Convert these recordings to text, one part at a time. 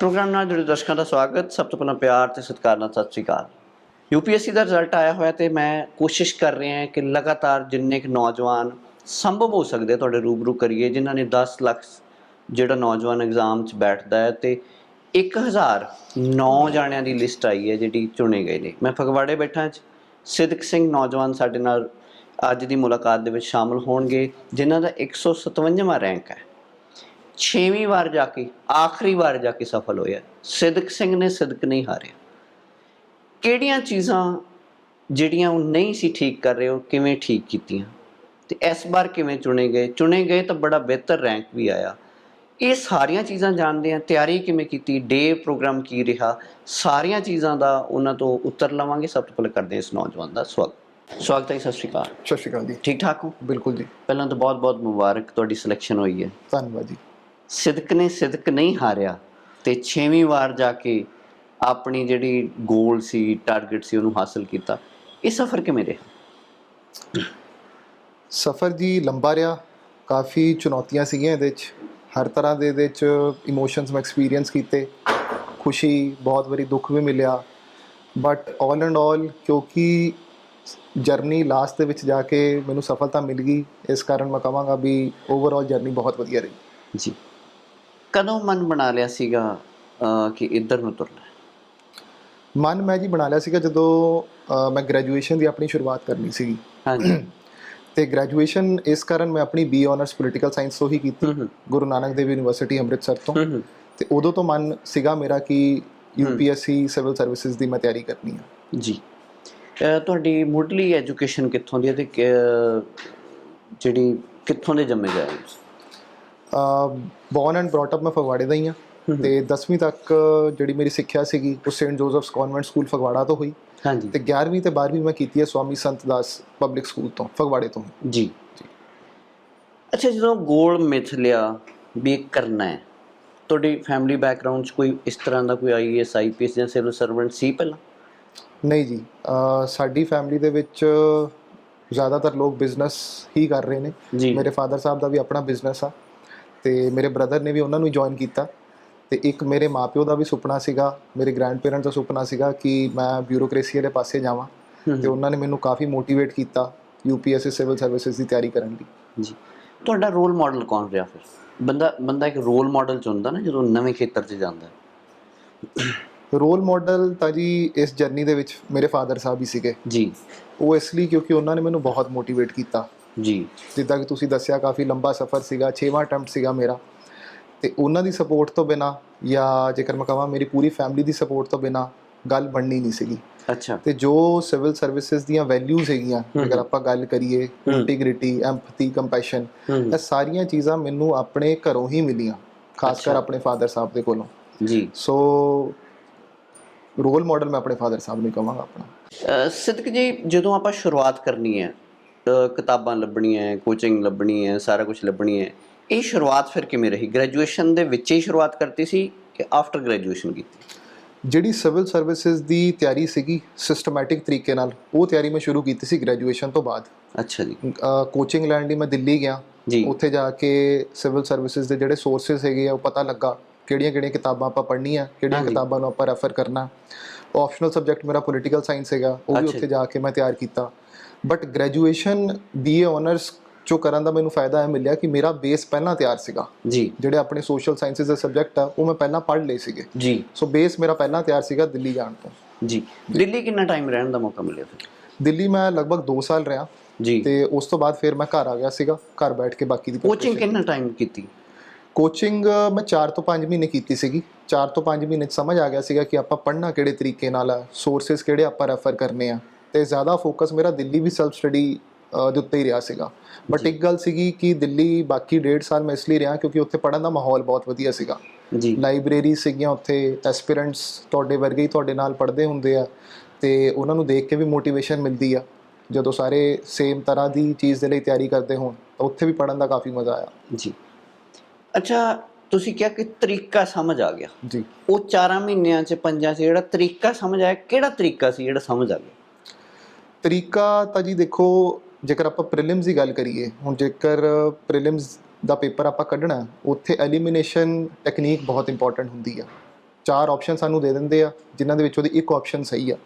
Programme ਨਾਲ ਜੁੜੇ ਦਰਸ਼ਕਾਂ ਦਾ ਸਵਾਗਤ। ਸਭ ਤੋਂ ਪਹਿਲਾਂ ਪਿਆਰ ਤੇ ਸਤਿਕਾਰ ਨਾਲ ਸਤਿ ਸ੍ਰੀ ਅਕਾਲ। ਯੂਪੀਐਸਸੀ ਦਾ ਰਿਜ਼ਲਟ ਆਇਆ ਹੋਇਆ ਤੇ ਮੈਂ ਕੋਸ਼ਿਸ਼ ਕਰ ਰਿਹਾ ਹਾਂ ਕਿ ਲਗਾਤਾਰ ਜਿੰਨੇ ਕੁ ਨੌਜਵਾਨ ਸੰਭਵ ਹੋ ਸਕਦੇ ਤੁਹਾਡੇ ਰੂਬਰੂ ਕਰੀਏ, ਜਿਨ੍ਹਾਂ ਨੇ 10 ਲੱਖ ਜਿਹੜਾ ਨੌਜਵਾਨ ਐਗਜ਼ਾਮ 'ਚ ਬੈਠਦਾ ਹੈ ਤੇ 1009 ਜਾਣਿਆਂ ਦੀ ਲਿਸਟ ਆਈ ਹੈ ਜਿਹੜੀ ਚੁਣੇ ਗਏ ਨੇ। ਮੈਂ ਫਗਵਾੜੇ ਬੈਠਾ ਚ ਸਿੱਧਕ ਸਿੰਘ ਨੌਜਵਾਨ ਸਾਡੇ ਨਾਲ ਅੱਜ ਦੀ ਮੁਲਾਕਾਤ ਦੇ ਵਿੱਚ ਸ਼ਾਮਲ ਹੋਣਗੇ, ਜਿਨ੍ਹਾਂ ਦਾ 157ਵਾਂ ਰੈਂਕ ਹੈ। ਛੇਵੀਂ ਵਾਰ ਜਾ ਕੇ ਆਖਰੀ ਵਾਰ ਜਾ ਕੇ ਸਫਲ ਹੋਇਆ। ਸਿੱਧਕ ਸਿੰਘ ਨੇ ਸਿੱਧਕ ਨਹੀਂ ਹਾਰਿਆ। ਕਿਹੜੀਆਂ ਚੀਜ਼ਾਂ ਜਿਹੜੀਆਂ ਉਹ ਨਹੀਂ ਸੀ ਠੀਕ ਕਰ ਰਹੇ ਉਹ ਕਿਵੇਂ ਠੀਕ ਕੀਤੀਆਂ? ਤੇ ਇਸ ਵਾਰ ਕਿਵੇਂ ਚੁਣੇ ਗਏ? ਚੁਣੇ ਗਏ ਤਾਂ ਬੜਾ ਬਿਹਤਰ ਰੈਂਕ ਵੀ ਆਇਆ। ਇਹ ਸਾਰੀਆਂ ਚੀਜ਼ਾਂ ਜਾਣਦੇ ਆ ਤਿਆਰੀ ਕਿਵੇਂ ਕੀਤੀ ਡੇ ਪ੍ਰੋਗਰਾਮ ਕੀ ਰਿਹਾ? ਸਾਰੀਆਂ ਚੀਜ਼ਾਂ ਦਾ ਉਹਨਾਂ ਤੋਂ ਉੱਤਰ ਲਵਾਂਗੇ। ਸਭ ਤੋਂ ਪਹਿਲਾਂ ਕਰਦੇ ਹਾਂ ਇਸ ਨੌਜਵਾਨ ਦਾ ਸਵਾਗਤ। ਸਵਾਗਤ ਹੈ ਸਤਿ ਸ਼੍ਰੀ ਅਕਾਲ। ਸਤਿ ਸ਼੍ਰੀ ਅਕਾਲ ਜੀ। ਠੀਕ ਠਾਕ ਹੋ? ਬਿਲਕੁਲ ਜੀ। ਪਹਿਲਾਂ ਤਾਂ ਬਹੁਤ-ਬਹੁਤ ਮੁਬਾਰਕ ਤੁਹਾਡੀ ਸਿਲੈਕਸ਼ਨ ਹੋਈ ਹੈ। ਧੰਨਵਾਦ ਜੀ। ਸਿਦਕ ਨੇ ਸਿਦਕ ਨਹੀਂ ਹਾਰਿਆ। ਤੇ 6ਵੀਂ ਵਾਰ ਜਾ ਕੇ ਆਪਣੀ ਜਿਹੜੀ ਗੋਲ ਸੀ ਟਾਰਗੇਟ ਸੀ ਉਹਨੂੰ ਹਾਸਲ ਕੀਤਾ। ਇਹ ਸਫ਼ਰ ਕਿਵੇਂ ਰਿਹਾ? ਸਫ਼ਰ ਜੀ ਲੰਬਾ ਰਿਹਾ। ਕਾਫੀ ਚੁਣੌਤੀਆਂ ਸੀਗੀਆਂ ਇਹਦੇ ਵਿੱਚ ਹਰ ਤਰ੍ਹਾਂ ਦੇ ਇਹਦੇ ਵਿੱਚ ਇਮੋਸ਼ਨਸ ਮੈਂ ਐਕਸਪੀਰੀਅੰਸ ਕੀਤੇ। ਖੁਸ਼ੀ ਬਹੁਤ ਵਾਰੀ ਦੁੱਖ ਵੀ ਮਿਲਿਆ। ਬਟ ਆਲ ਐਂਡ ਆਲ ਕਿਉਂਕਿ ਜਰਨੀ ਲਾਸਟ ਦੇ ਵਿੱਚ ਜਾ ਕੇ ਮੈਨੂੰ ਸਫਲਤਾ ਮਿਲ ਗਈ। ਇਸ ਕਾਰਨ ਮੈਂ ਕਹਾਂਗਾ ਵੀ ਓਵਰਆਲ ਜਰਨੀ ਬਹੁਤ ਵਧੀਆ ਰਹੀ। ਜੀ। ਕਦੋਂ ਮਨ ਬਣਾ ਲਿਆ ਸੀਗਾ ਕਿ ਇੱਧਰ ਨੂੰ ਤੁਰਨਾ? ਮਨ ਮੈਂ ਜੀ ਬਣਾ ਲਿਆ ਸੀਗਾ ਜਦੋਂ ਮੈਂ ਗ੍ਰੈਜੂਏਸ਼ਨ ਦੀ ਆਪਣੀ ਸ਼ੁਰੂਆਤ ਕਰਨੀ ਸੀਗੀ। ਹਾਂਜੀ। ਤੇ ਗ੍ਰੈਜੂਏਸ਼ਨ ਇਸ ਕਾਰਨ ਮੈਂ ਆਪਣੀ ਬੀ ਆਨਰਸ ਪੋਲੀਟੀਕਲ ਸਾਇੰਸ ਤੋਂ ਹੀ ਕੀਤੀ। ਗੁਰੂ ਨਾਨਕ ਦੇਵ ਯੂਨੀਵਰਸਿਟੀ ਅੰਮ੍ਰਿਤਸਰ ਤੋਂ। ਤੇ ਉਦੋਂ ਤੋਂ ਮਨ ਸੀਗਾ ਮੇਰਾ ਕਿ ਯੂਪੀਐਸਸੀ ਸਿਵਲ ਸਰਵਿਸਿਜ਼ ਦੀ ਮੈਂ ਤਿਆਰੀ ਕਰਨੀ ਆ। ਜੀ। ਤੁਹਾਡੀ ਮੁੱਢਲੀ ਐਜੂਕੇਸ਼ਨ ਕਿੱਥੋਂ ਦੀ ਹੈ ਤੇ ਜਿਹੜੀ ਕਿੱਥੋਂ ਦੇ ਜੰਮੇ ਹੋ? ਬੌਰਨ ਐਂਡ ਬ੍ਰੌਟ ਅਪ ਮੈਂ ਫਗਵਾੜੇ ਦਾ ਹੀ ਆ ਤੇ 10ਵੀਂ ਤੱਕ ਜਿਹੜੀ ਮੇਰੀ ਸਿੱਖਿਆ ਸੀਗੀ ਉਹ Saint Joseph's convent school Phagwara ਤੋਂ ਹੋਈ। ਹਾਂਜੀ। ਤੇ 11ਵੀਂ ਤੇ 12ਵੀਂ ਮੈਂ ਕੀਤੀ ਹੈ ਸਵਾਮੀ ਸੰਤ ਦਾਸ ਪਬਲਿਕ ਸਕੂਲ ਤੋਂ ਫਗਵਾੜੇ ਤੋਂ। ਜੀ। ਅੱਛਾ ਜਦੋਂ ਗੋਲ ਮਿਥ ਲਿਆ ਵੀ ਕਰਨਾ ਹੈ ਤੁਹਾਡੀ ਫੈਮਿਲੀ ਬੈਕਗ੍ਰਾਉਂਡ 'ਚ ਕੋਈ ਇਸ ਤਰ੍ਹਾਂ ਦਾ ਕੋਈ ਆਈਐਸ ਆਈਪੀਐਸ ਜਾਂ ਸਿਵਲ ਸਰਵੈਂਟ ਸੀ ਪਹਿਲਾਂ? ਨਹੀਂ ਜੀ ਸਾਡੀ ਫੈਮਿਲੀ ਦੇ ਵਿੱਚ ਜ਼ਿਆਦਾਤਰ ਲੋਕ ਬਿਜ਼ਨਸ ਹੀ ਕਰ ਰਹੇ ਨੇ। ਮੇਰੇ ਫਾਦਰ ਸਾਹਿਬ ਦਾ ਵੀ ਆਪਣਾ ਬਿਜ਼ਨਸ ਆ। ਤੇ ਮੇਰੇ ਬ੍ਰਦਰ ਨੇ ਵੀ ਉਹਨਾਂ ਨੂੰ ਜੁਆਇਨ ਕੀਤਾ ਤੇ ਇੱਕ ਮੇਰੇ ਮਾਪਿਓ ਦਾ ਵੀ ਸੁਪਨਾ ਸੀਗਾ ਮੇਰੇ ਗ੍ਰੈਂਡਪੇਰੈਂਟਸ ਦਾ ਸੁਪਨਾ ਸੀਗਾ ਕਿ ਮੈਂ ਬਿਊਰੋਕ੍ਰੇਸੀ ਵਾਲੇ ਪਾਸੇ ਜਾਵਾਂ ਤੇ ਉਹਨਾਂ ਨੇ ਮੈਨੂੰ ਕਾਫੀ ਮੋਟੀਵੇਟ ਕੀਤਾ ਯੂਪੀਐਸਸੀ ਸਿਵਲ ਸਰਵਿਸਿਜ਼ ਦੀ ਤਿਆਰੀ ਕਰਨ ਲਈ। ਜੀ। ਤੁਹਾਡਾ ਰੋਲ ਮਾਡਲ ਕੌਣ ਰਿਹਾ ਫਿਰ? ਬੰਦਾ ਬੰਦਾ ਇੱਕ ਰੋਲ ਮਾਡਲ ਚੁਣਦਾ ਨਾ ਜਦੋਂ ਨਵੇਂ ਖੇਤਰ 'ਚ ਜਾਂਦਾ। ਰੋਲ ਮਾਡਲ ਤਾਂ ਜੀ ਇਸ ਜਰਨੀ ਦੇ ਵਿੱਚ ਮੇਰੇ ਫਾਦਰ ਸਾਹਿਬ ਹੀ ਸੀਗੇ। ਜੀ। ਉਹ ਇਸ ਲਈ ਕਿਉਂਕਿ ਉਹਨਾਂ ਨੇ ਮੈਨੂੰ ਬਹੁਤ ਮੋਟੀਵੇਟ ਕੀਤਾ। ਜੀ। ਜਿੱਦਾਂ ਕਿ ਤੁਸੀਂ ਦੱਸਿਆ ਕਾਫੀ ਲੰਬਾ ਸਫ਼ਰ ਸੀਗਾ 6ਵਾਂ ਅਟੈਂਪਟ ਸੀਗਾ ਮੇਰਾ। ਤੇ ਉਹਨਾਂ ਦੀ ਸਪੋਰਟ ਤੋਂ ਬਿਨਾ ਜਾਂ ਜੇਕਰ ਮੈਂ ਕਹਾਂ ਮੇਰੀ ਪੂਰੀ ਫੈਮਿਲੀ ਦੀ ਸਪੋਰਟ ਤੋਂ ਬਿਨਾ ਗੱਲ ਬਣਨੀ ਨਹੀਂ ਸੀਗੀ। ਅੱਛਾ। ਤੇ ਜੋ ਸਿਵਲ ਸਰਵਿਸਿਜ਼ ਦੀਆਂ ਵੈਲਿਊਜ਼ ਹੈਗੀਆਂ ਜੇਕਰ ਆਪਾਂ ਗੱਲ ਕਰੀਏ ਇੰਟੀਗ੍ਰਿਟੀ ਐਮਪਥੀ ਕੰਪੈਸ਼ਨ ਇਹ ਸਾਰੀਆਂ ਚੀਜ਼ਾਂ ਮੈਨੂੰ ਆਪਣੇ ਘਰੋਂ ਹੀ ਮਿਲੀਆਂ ਖਾਸ ਕਰ। ਆਪਣੇ ਫਾਦਰ ਸਾਹਿਬ ਦੇ ਕੋਲੋਂ। ਜੀ। ਸੋ ਰੋਲ ਮਾਡਲ ਮੈਂ ਆਪਣੇ ਫਾਦਰ ਸਾਹਿਬ ਨੂੰ ਕਹਾਂਗਾ ਆਪਣਾ। ਸਿੱਧਕ ਜੀ ਜਦੋਂ ਆਪਾਂ ਸ਼ੁਰੂਆਤ ਕਰਨੀ ਹੈ ਕਿਤਾਬਾਂ ਲੱਭਣੀਆਂ ਹੈ ਕੋਚਿੰਗ ਲੱਭਣੀ ਹੈ ਸਾਰਾ ਕੁਝ ਲੱਭਣੀ ਹੈ। ਇਹ ਸ਼ੁਰੂਆਤ ਫਿਰ ਕਿਵੇਂ ਰਹੀ? ਗ੍ਰੈਜੂਏਸ਼ਨ ਦੇ ਵਿੱਚ ਹੀ ਸ਼ੁਰੂਆਤ ਕਰਤੀ ਸੀ ਕਿ ਆਫਟਰ ਗ੍ਰੈਜੂਏਸ਼ਨ ਕੀਤੀ? ਜਿਹੜੀ ਸਿਵਲ ਸਰਵਿਸਿਜ਼ ਦੀ ਤਿਆਰੀ ਸੀਗੀ ਸਿਸਟਮੈਟਿਕ ਤਰੀਕੇ ਨਾਲ ਉਹ ਤਿਆਰੀ ਮੈਂ ਸ਼ੁਰੂ ਕੀਤੀ ਸੀ ਗ੍ਰੈਜੂਏਸ਼ਨ ਤੋਂ ਬਾਅਦ। ਅੱਛਾ ਜੀ। ਕੋਚਿੰਗ ਲੈਣ ਲਈ ਮੈਂ ਦਿੱਲੀ ਗਿਆ। ਜੀ। ਉੱਥੇ ਜਾ ਕੇ ਸਿਵਲ ਸਰਵਿਸਿਜ਼ ਦੇ ਜਿਹੜੇ ਸੋਰਸਸ ਹੈਗੇ ਆ ਉਹ ਪਤਾ ਲੱਗਾ ਕਿਹੜੀਆਂ ਕਿਹੜੀਆਂ ਕਿਤਾਬਾਂ ਆਪਾਂ ਪੜ੍ਹਨੀਆਂ ਕਿਹੜੀਆਂ। ਕਿਤਾਬਾਂ ਨੂੰ ਆਪਾਂ ਰੈਫਰ ਕਰਨਾ। ਆਪਸ਼ਨਲ ਸਬਜੈਕਟ ਮੇਰਾ ਪੋਲੀਟੀਕਲ ਸਾਇੰਸ ਹੈਗਾ ਉਹ ਵੀ ਉੱਥੇ ਜਾ ਕੇ ਮੈਂ ਤਿਆਰ ਕੀਤਾ। ਬਟ ਗ੍ਰੈਜੂਏਸ਼ਨ ਬੀਏ ਆਨਰਸ ਜੋ ਕਰਨ ਦਾ ਮੈਨੂੰ ਫਾਇਦਾ ਇਹ ਮਿਲਿਆ ਕਿ ਮੇਰਾ ਬੇਸ ਪਹਿਲਾਂ ਤਿਆਰ ਸੀਗਾ। ਜੀ। ਜਿਹੜੇ ਆਪਣੇ ਸੋਸ਼ਲ ਸਾਇੰਸਿਸ ਦੇ ਸਬਜੈਕਟ ਆ ਉਹ ਮੈਂ ਪਹਿਲਾਂ ਪੜ੍ਹ ਲਏ ਸੀਗੇ। ਜੀ। ਸੋ ਬੇਸ ਮੇਰਾ ਪਹਿਲਾਂ ਤਿਆਰ ਸੀਗਾ ਦਿੱਲੀ ਜਾਣ ਤੋਂ। ਜੀ। ਦਿੱਲੀ ਕਿੰਨਾ ਟਾਈਮ ਰਹਿਣ ਦਾ ਮੌਕਾ ਮਿਲਿਆ ਫਿਰ? ਦਿੱਲੀ ਮੈਂ ਲਗਭਗ 2 ਸਾਲ ਰਿਹਾ। ਜੀ। ਤੇ ਉਸ ਤੋਂ ਬਾਅਦ ਫਿਰ ਮੈਂ ਘਰ ਆ ਗਿਆ ਸੀਗਾ ਘਰ ਬੈਠ ਕੇ ਬਾਕੀ ਦੀ ਕੋਚਿੰਗ ਕਿੰਨਾ ਟਾਈਮ ਕੀਤੀ? ਕੋਚਿੰਗ ਮੈਂ 4 ਤੋਂ 5 ਮਹੀਨੇ ਕੀਤੀ ਸੀਗੀ। 4 ਤੋਂ 5 ਮਹੀਨੇ ਸਮਝ ਆ ਗਿਆ ਸੀਗਾ ਕਿ ਆਪਾਂ ਪੜ੍ਹਨਾ ਕਿਹੜੇ ਤਰੀਕੇ ਨਾਲ ਆ ਸੋਰਸਸ ਕਿਹੜੇ ਆਪਾਂ ਰੈਫਰ ਕਰਨੇ ਆ। ਤੇ ਜ਼ਿਆਦਾ ਫੋਕਸ ਮੇਰਾ ਦਿੱਲੀ ਵੀ ਸੈਲਫ ਸਟੱਡੀ ਦੇ ਉੱਤੇ ਹੀ ਰਿਹਾ ਸੀਗਾ। ਬਟ ਇੱਕ ਗੱਲ ਸੀਗੀ ਕਿ ਦਿੱਲੀ ਬਾਕੀ ਡੇਢ ਸਾਲ ਮੈਂ ਇਸ ਲਈ ਰਿਹਾ ਕਿਉਂਕਿ ਉੱਥੇ ਪੜ੍ਹਨ ਦਾ ਮਾਹੌਲ ਬਹੁਤ ਵਧੀਆ ਸੀਗਾ। ਜੀ। ਲਾਇਬ੍ਰੇਰੀ ਸੀਗੀਆਂ ਉੱਥੇ ਐਸਪੀਰੈਂਟਸ ਤੁਹਾਡੇ ਵਰਗੇ ਹੀ ਤੁਹਾਡੇ ਨਾਲ ਪੜ੍ਹਦੇ ਹੁੰਦੇ ਆ ਤੇ ਉਹਨਾਂ ਨੂੰ ਦੇਖ ਕੇ ਵੀ ਮੋਟੀਵੇਸ਼ਨ ਮਿਲਦੀ ਆ। ਜਦੋਂ ਸਾਰੇ ਸੇਮ ਤਰ੍ਹਾਂ ਦੀ ਚੀਜ਼ ਦੇ ਲਈ ਤਿਆਰੀ ਕਰਦੇ ਹੋਣ ਤਾਂ ਉੱਥੇ ਵੀ ਪੜ੍ਹਨ ਦਾ ਕਾਫੀ ਮਜ਼ਾ ਆਇਆ। ਜੀ। ਅੱਛਾ ਤੁਸੀਂ ਕਿਹਾ ਕਿ ਤਰੀਕਾ ਸਮਝ ਆ ਗਿਆ। ਜੀ। ਉਹ 4 ਮਹੀਨਿਆਂ ਚ ਪੰਜਾਂ ਚ ਜਿਹੜਾ ਤਰੀਕਾ ਸਮਝ ਆਇਆ ਕਿਹੜਾ ਤਰੀਕਾ ਸੀ ਜਿਹੜਾ ਸਮਝ ਆ ਗਿਆ? ਤਰੀਕਾ ਤਾਂ ਜੀ ਦੇਖੋ ਜੇਕਰ ਆਪਾਂ ਪ੍ਰੀਲਿਮਸ ਦੀ ਗੱਲ ਕਰੀਏ ਹੁਣ ਜੇਕਰ ਪ੍ਰੀਲਿਮਸ ਦਾ ਪੇਪਰ ਆਪਾਂ ਕੱਢਣਾ ਉੱਥੇ ਐਲੀਮੀਨੇਸ਼ਨ ਟੈਕਨੀਕ ਬਹੁਤ ਇੰਪੋਰਟੈਂਟ ਹੁੰਦੀ ਆ। ਚਾਰ ਆਪਸ਼ਨ ਸਾਨੂੰ ਦੇ ਦਿੰਦੇ ਆ ਜਿਨ੍ਹਾਂ ਦੇ ਵਿੱਚ ਉਹਦੀ ਇੱਕ ਆਪਸ਼ਨ ਸਹੀ ਆ।